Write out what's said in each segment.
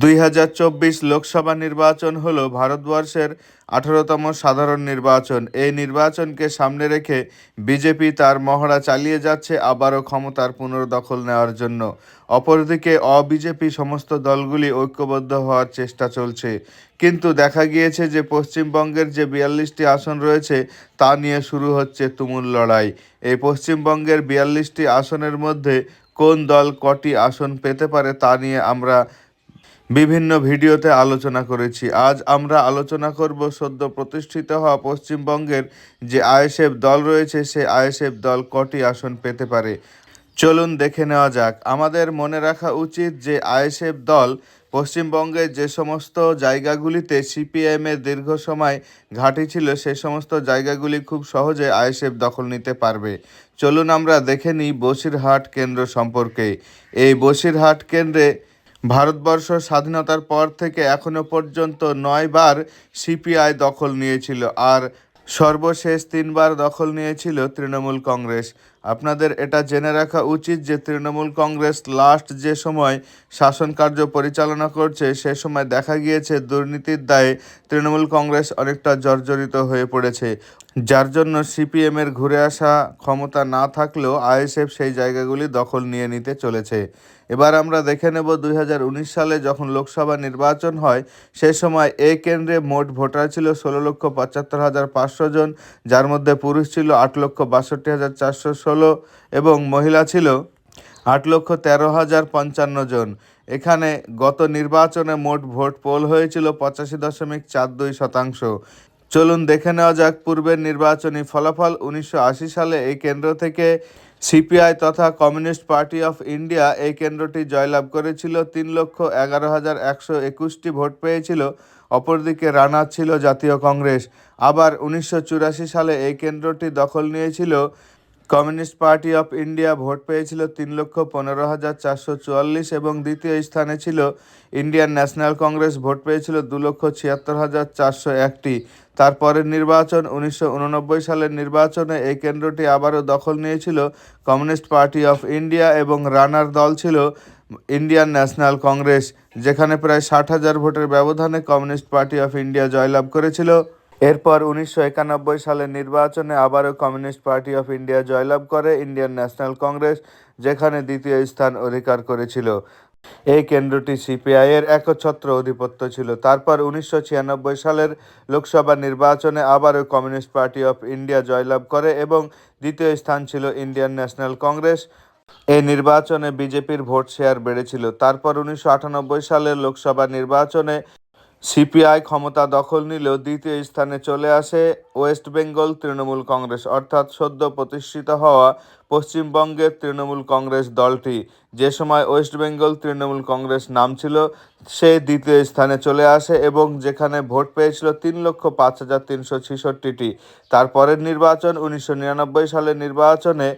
দুই হাজার চব্বিশ লোকসভা নির্বাচন হল ভারতবর্ষের আঠারোতম সাধারণ নির্বাচন। এই নির্বাচনকে সামনে রেখে বিজেপি তার মহড়া চালিয়ে যাচ্ছে আবারও ক্ষমতার পুনর্দখল নেওয়ার জন্য। অপরদিকে অবিজেপি সমস্ত দলগুলি ঐক্যবদ্ধ হওয়ার চেষ্টা চলছে। কিন্তু দেখা গিয়েছে যে পশ্চিমবঙ্গের যে বিয়াল্লিশটি আসন রয়েছে, তা নিয়ে শুরু হচ্ছে তুমুল লড়াই। এই পশ্চিমবঙ্গের বিয়াল্লিশটি আসনের মধ্যে কোন দল কটি আসন পেতে পারে তা নিয়ে আমরা বিভিন্ন ভিডিওতে আলোচনা করেছি। আজ আমরা আলোচনা করব সদ্য প্রতিষ্ঠিত হওয়া পশ্চিমবঙ্গের যে আইএসএফ দল রয়েছে সে আইএসএফ দল কটি আসন পেতে পারে? চলুন দেখে নেওয়া যাক। আমাদের মনে রাখা উচিত যে আইএসএফ দল পশ্চিমবঙ্গের যে সমস্ত জায়গাগুলিতে সিপিআইএমের দীর্ঘ সময় ঘাঁটি ছিল, সে সমস্ত জায়গাগুলি খুব সহজে আইএসএফ দখল নিতে পারবে। চলুন আমরা দেখে নিই বসিরহাট কেন্দ্র সম্পর্কে। এই বসিরহাট কেন্দ্রে ভারতবর্ষ স্বাধীনতার পর থেকে এখনও পর্যন্ত নয়বার সিপিআই দখল নিয়েছিল আর সর্বশেষ তিনবার দখল নিয়েছিল তৃণমূল কংগ্রেস। আপনাদের এটা জেনে রাখা উচিত যে তৃণমূল কংগ্রেস লাস্ট যে সময় শাসন কার্য পরিচালনা করছে, সে সময় দেখা গিয়েছে দুর্নীতির দায়ে তৃণমূল কংগ্রেস অনেকটা জর্জরিত হয়ে পড়েছে। যার জন্য সিপিএমের ঘুরে আসা ক্ষমতা না থাকলেও আইএসএফ সেই জায়গাগুলি দখল নিয়ে নিতে চলেছে। এবার আমরা দেখে নেব দুই হাজার উনিশ সালে যখন লোকসভা নির্বাচন হয়, সে সময় এ কেন্দ্রে মোট ভোটার ছিল ষোলো লক্ষ পঁচাত্তর হাজার পাঁচশো জন, যার মধ্যে পুরুষ ছিল আট লক্ষ বাষট্টি হাজার চারশো ষোলো এবং মহিলা ছিল আট লক্ষ তেরো হাজার পঞ্চান্ন জন। এখানে গত নির্বাচনে মোট ভোট পোল হয়েছিল পঁচাশি দশমিক চার দুই শতাংশ। চলুন দেখে নেওয়া যাক পূর্বের নির্বাচনী ফলাফল। উনিশশো আশি সালে এই কেন্দ্র থেকে সিপিআই তথা কমিউনিস্ট পার্টি অফ ইন্ডিয়া এই কেন্দ্রটি জয়লাভ করেছিল। তিন লক্ষ এগারো হাজার একশো একুশটি ভোট পেয়েছিল। অপরদিকে রানা ছিল জাতীয় কংগ্রেস। আবার উনিশশো চুরাশি সালে এই কেন্দ্রটি দখল নিয়েছিল communist party of India vote পেয়েছিল তিন লক্ষ পনেরো হাজার চারশো চুয়াল্লিশ এবং দ্বিতীয় স্থানে ছিল ইন্ডিয়ান ন্যাশনাল কংগ্রেস, ভোট পেয়েছিল দু লক্ষ ছিয়াত্তর হাজার চারশো একটি। তারপরের নির্বাচন উনিশশো উননব্বই সালের নির্বাচনে এই কেন্দ্রটি আবারও দখল নিয়েছিল কমিউনিস্ট পার্টি অফ ইন্ডিয়া এবং রানার দল ছিল ইন্ডিয়ান ন্যাশনাল কংগ্রেস, যেখানে প্রায় ষাট হাজার ভোটের ব্যবধানে কমিউনিস্ট পার্টি অফ ইন্ডিয়া জয়লাভ করেছিল। এরপর উনিশশো একানব্বই সালের নির্বাচনে আবারও কমিউনিস্ট পার্টি অফ ইন্ডিয়া জয়লাভ করে ইন্ডিয়ান ন্যাশনাল কংগ্রেস, যেখানে দ্বিতীয় স্থান অধিকার করেছিল। এই কেন্দ্রটি সিপিআই এর একচ্ছত্র অধিপত্য ছিল। তারপর উনিশশো ছিয়ানব্বই সালের লোকসভা নির্বাচনে আবারও কমিউনিস্ট পার্টি অফ ইন্ডিয়া জয়লাভ করে এবং দ্বিতীয় স্থান ছিল ইন্ডিয়ান ন্যাশনাল কংগ্রেস। এই নির্বাচনে বিজেপির ভোট শেয়ার বেড়েছিল। তারপর উনিশশো আটানব্বই সালের লোকসভা নির্বাচনে সিপিআই ক্ষমতা দখল নিলেও দ্বিতীয় স্থানে চলে আসে ওয়েস্ট বেঙ্গল তৃণমূল কংগ্রেস, অর্থাৎ সদ্য প্রতিষ্ঠিত হওয়া পশ্চিমবঙ্গের তৃণমূল কংগ্রেস দলটি। যে সময় ওয়েস্ট বেঙ্গল তৃণমূল কংগ্রেস নাম ছিল, সে দ্বিতীয় স্থানে চলে আসে এবং যেখানে ভোট পেয়েছিল তিন লক্ষ পাঁচ হাজার তিনশো ছেষট্টিটি। তারপরের নির্বাচন উনিশশো নিরানব্বই সালের নির্বাচনে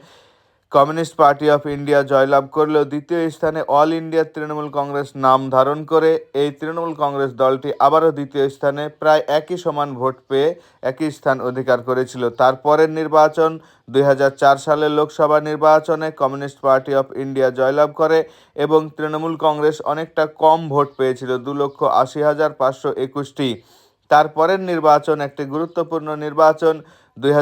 কমিউনিস্ট পার্টি অফ ইন্ডিয়া জয়লাভ করলেও দ্বিতীয় স্থানে অল ইন্ডিয়া তৃণমূল কংগ্রেস নাম ধারণ করে, এই তৃণমূল কংগ্রেস দলটি আবারও দ্বিতীয় স্থানে প্রায় একই সমান ভোট পেয়ে একই স্থান অধিকার করেছিল। তারপরের নির্বাচন দুই হাজার চার সালের লোকসভা নির্বাচনে কমিউনিস্ট পার্টি অফ ইন্ডিয়া জয়লাভ করে এবং তৃণমূল কংগ্রেস অনেকটা কম ভোট পেয়েছিল, দু লক্ষ আশি হাজার পাঁচশো একুশটি। তারপরের নির্বাচন একটি গুরুত্বপূর্ণ নির্বাচন। দুই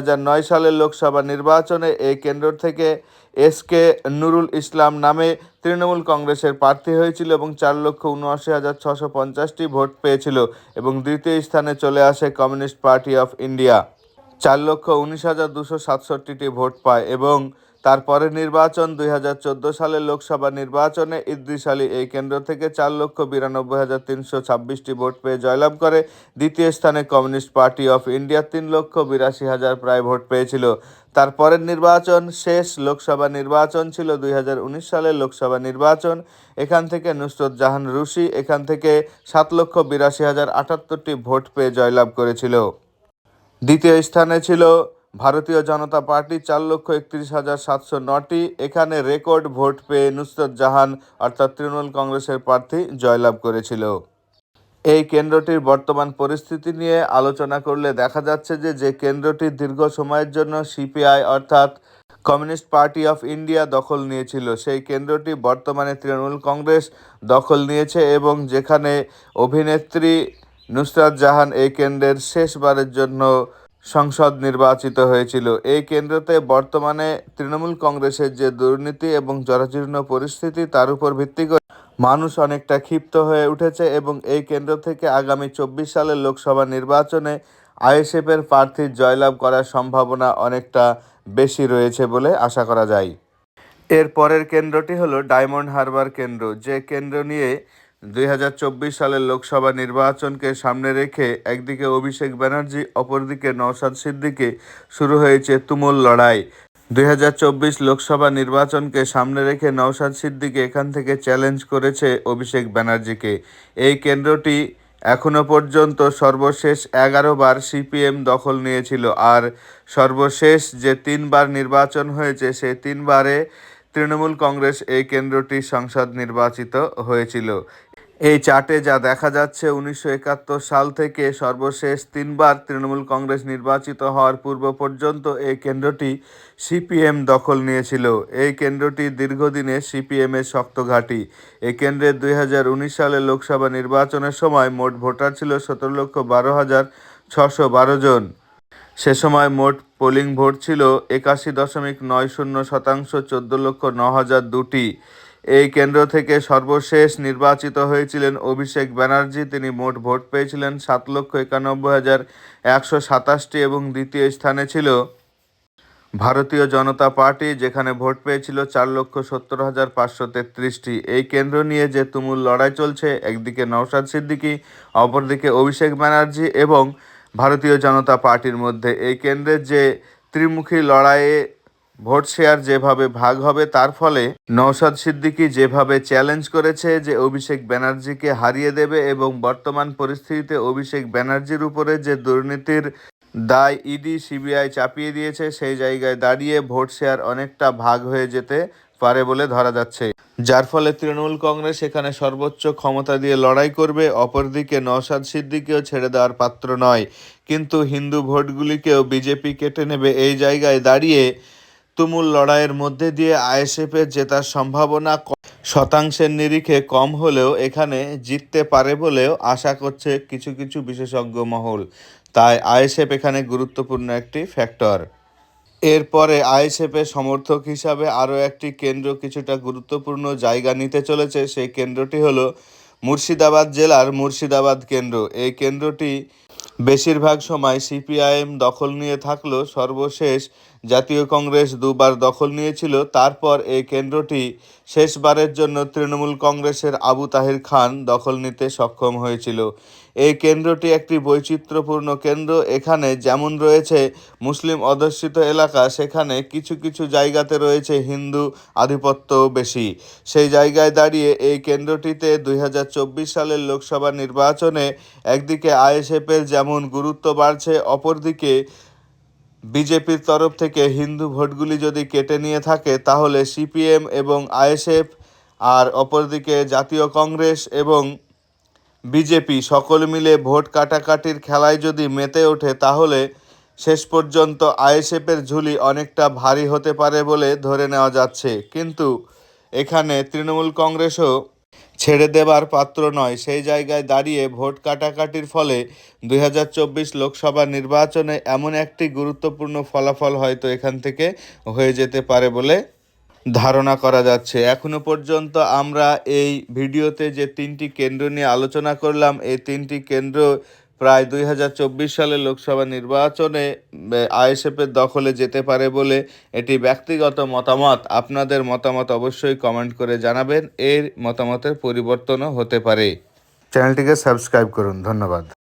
সালের লোকসভা নির্বাচনে এই কেন্দ্র থেকে এস কে নুরুল ইসলাম নামে তৃণমূল কংগ্রেসের প্রার্থী হয়েছিল এবং চার লক্ষ উনআশি হাজার ছশো পঞ্চাশটি ভোট পেয়েছিল এবং দ্বিতীয় স্থানে চলে আসে কমিউনিস্ট পার্টি অফ ইন্ডিয়া। চার লক্ষ উনিশ হাজার দুশো সাতষট্টিটি ভোট পায় এবং তারপরে নির্বাচন দুই হাজার চোদ্দ সালের লোকসভা নির্বাচনে ইদ্রিস আলী এই কেন্দ্র থেকে চার লক্ষ বিরানব্বই হাজার তিনশো ছাব্বিশটি ভোট পেয়ে জয়লাভ করে। দ্বিতীয় স্থানে কমিউনিস্ট পার্টি অফ ইন্ডিয়া তিন লক্ষ বিরাশি হাজার প্রায় ভোট পেয়েছিল। তারপরের নির্বাচন শেষ লোকসভা নির্বাচন ছিল দুই হাজার উনিশ সালের লোকসভা নির্বাচন। এখান থেকে নুসরত জাহান রুশি এখান থেকে সাত লক্ষ বিরাশি হাজার আটাত্তরটি ভোট পেয়ে জয়লাভ করেছিল। দ্বিতীয় স্থানে ছিল ভারতীয় জনতা পার্টি চার লক্ষ একত্রিশ হাজার সাতশো নটি। এখানে রেকর্ড ভোট পেয়ে নুসরত জাহান অর্থাৎ তৃণমূল কংগ্রেসের প্রার্থী জয়লাভ করেছিল। এই কেন্দ্রটির বর্তমান পরিস্থিতি নিয়ে আলোচনা করলে দেখা যাচ্ছে যে যে কেন্দ্রটি দীর্ঘ সময়ের জন্য সিপিআই অর্থাৎ কমিউনিস্ট পার্টি অফ ইন্ডিয়া দখল নিয়েছিল, সেই কেন্দ্রটি বর্তমানে তৃণমূল কংগ্রেস দখল নিয়েছে এবং যেখানে অভিনেত্রী নুসরাত জাহান এই কেন্দ্রের শেষবারের জন্য সংসদ নির্বাচিত হয়েছিল। এই কেন্দ্রতে বর্তমানে তৃণমূল কংগ্রেসের যে দুর্নীতি এবং জরাজীর্ণ পরিস্থিতি, তার উপর ভিত্তি করে মানুষ অনেকটা ক্ষিপ্ত হয়ে উঠেছে এবং এই কেন্দ্র থেকে আগামী চব্বিশ সালের লোকসভা নির্বাচনে আইএসএফের প্রার্থীর জয়লাভ করার সম্ভাবনা অনেকটা বেশি রয়েছে বলে আশা করা যায়। এর পরের কেন্দ্রটি হলো ডায়মন্ড হারবার কেন্দ্র। যে কেন্দ্র নিয়ে দুই হাজার চব্বিশ সালের লোকসভা নির্বাচনকে সামনে রেখে একদিকে অভিষেক ব্যানার্জি, অপরদিকে নওশাদ সিদ্দিকে শুরু হয়েছে তুমুল লড়াই। দুই হাজার চব্বিশ লোকসভা নির্বাচনকে সামনে রেখে নওশাদ সিদ্দিকি এখান থেকে চ্যালেঞ্জ করেছে অভিষেক ব্যানার্জিকে। এই কেন্দ্রটি এখনও পর্যন্ত সর্বশেষ এগারো বার সিপিএম দখল নিয়েছিল আর সর্বশেষ যে তিনবার নির্বাচন হয়েছে সেই তিনবারে তৃণমূল কংগ্রেস এই কেন্দ্রটি সংসদ নির্বাচিত হয়েছিল। এই চার্টে যা দেখা যাচ্ছে, উনিশশো একাত্তর সাল থেকে সর্বশেষ তিনবার তৃণমূল কংগ্রেস নির্বাচিত হওয়ার পূর্ব পর্যন্ত এই কেন্দ্রটি সিপিএম দখল নিয়েছিল। এই কেন্দ্রটি দীর্ঘদিনে সিপিএমের শক্ত ঘাঁটি। এই কেন্দ্রে দুই সালে লোকসভা নির্বাচনের সময় মোট ভোটার ছিল সতেরো লক্ষ বারো হাজার ছশো বারো জন। সে সময় মোট পোলিং ভোট ছিল একাশি দশমিক নয় শূন্য শতাংশ, চোদ্দ লক্ষ ন হাজার দুটি। এই কেন্দ্র থেকে সর্বশেষ নির্বাচিত হয়েছিলেন অভিষেক ব্যানার্জি। তিনি মোট ভোট পেয়েছিলেন সাত লক্ষ একানব্বই হাজার একশো সাতাশটি এবং দ্বিতীয় স্থানে ছিল ভারতীয় জনতা পার্টি, যেখানে ভোট পেয়েছিল চার লক্ষ সত্তর হাজার পাঁচশো তেত্রিশটি। এই কেন্দ্র নিয়ে যে তুমুল লড়াই চলছে, একদিকে নওশাদ সিদ্দিকী, অপরদিকে অভিষেক ব্যানার্জি এবং ভারতীয় জনতা পার্টির মধ্যে। এই কেন্দ্রের যে ত্রিমুখী লড়াইয়ে ভোট শেয়ার যেভাবে ভাগ হবে, তার ফলে নওশাদ সিদ্দিকী যেভাবে চ্যালেঞ্জ করেছে যে অভিষেক ব্যানার্জিকে হারিয়ে দেবে এবং বর্তমান পরিস্থিতিতে অভিষেক ব্যানার্জির উপরে যে দুর্নীতির দায় ইডি, সিবিআই চাপিয়ে দিয়েছে, সেই জায়গায় দাঁড়িয়ে ভোট শেয়ার অনেকটা ভাগ হয়ে যেতে পারে বলে ধরা যাচ্ছে। যার ফলে তৃণমূল কংগ্রেস এখানে সর্বোচ্চ ক্ষমতা দিয়ে লড়াই করবে, অপরদিকে নওশাদ সিদ্দিকেও ছেড়ে দেওয়ার পাত্র নয়। কিন্তু হিন্দু ভোটগুলিকেও বিজেপি কেটে নেবে, এই জায়গায় দাঁড়িয়ে তুমুল লড়াইয়ের মধ্যে দিয়ে আইএসএফের জেতার সম্ভাবনা শতাংশের নিরিখে কম হলেও এখানে জিততে পারে বলেও আশা করছে কিছু কিছু বিশেষজ্ঞ মহল। তাই আইএসএফ এখানে গুরুত্বপূর্ণ একটি ফ্যাক্টর। এরপরে আইএসএফের সমর্থক হিসাবে আরও একটি কেন্দ্র কিছুটা গুরুত্বপূর্ণ জায়গা নিতে চলেছে। সেই কেন্দ্রটি হলো মুর্শিদাবাদ জেলার মুর্শিদাবাদ কেন্দ্র। এই কেন্দ্রটি বেশিরভাগ সময় সিপিআইএম দখল নিয়ে থাকলেও সর্বশেষ জাতীয় কংগ্রেস দুবার দখল নিয়েছিল, তারপর এই কেন্দ্রটি শেষবারের জন্য তৃণমূল কংগ্রেসের আবু তাহির খান দখল নিতে সক্ষম হয়েছিল। এই কেন্দ্রটি একটি বৈচিত্র্যপূর্ণ কেন্দ্র। এখানে যেমন রয়েছে মুসলিম অধ্যুষিত এলাকা, সেখানে কিছু কিছু জায়গাতে রয়েছে হিন্দু আধিপত্য বেশি। সেই জায়গায় দাঁড়িয়ে এই কেন্দ্রটিতে দুই হাজার চব্বিশ সালের লোকসভা নির্বাচনে একদিকে আইএসএফের যেমন গুরুত্ব বাড়ছে, অপরদিকে বিজেপির তরফ থেকে হিন্দু ভোটগুলি যদি কেটে নিয়ে থাকে, তাহলে সিপিএম এবং আইএসএফ আর অপরদিকে জাতীয় কংগ্রেস এবং বিজেপি সকল মিলে ভোট কাটাকাটির খেলায় যদি মেতে ওঠে, তাহলে শেষ পর্যন্ত আইএসএফের ঝুলি অনেকটা ভারী হতে পারে বলে ধরে নেওয়া যাচ্ছে। কিন্তু এখানে তৃণমূল কংগ্রেসও ছেড়ে দেবার পাত্র নয়। সেই জায়গায় দাঁড়িয়ে ভোট কাটাকাটির ফলে দু হাজার চব্বিশ লোকসভা নির্বাচনে এমন একটি গুরুত্বপূর্ণ ফলাফল হয়তো এখান থেকে হয়ে যেতে পারে বলে ধারণা করা যাচ্ছে। এখনও পর্যন্ত আমরা এই ভিডিওতে যে তিনটি কেন্দ্র নিয়ে আলোচনা করলাম, এই তিনটি কেন্দ্র প্রায় দুই সালের লোকসভা নির্বাচনে আইএসএফের দখলে যেতে পারে বলে এটি ব্যক্তিগত মতামত। আপনাদের মতামত অবশ্যই কমেন্ট করে জানাবেন। এর মতামতের পরিবর্তনও হতে পারে। চ্যানেলটিকে সাবস্ক্রাইব করুন। ধন্যবাদ।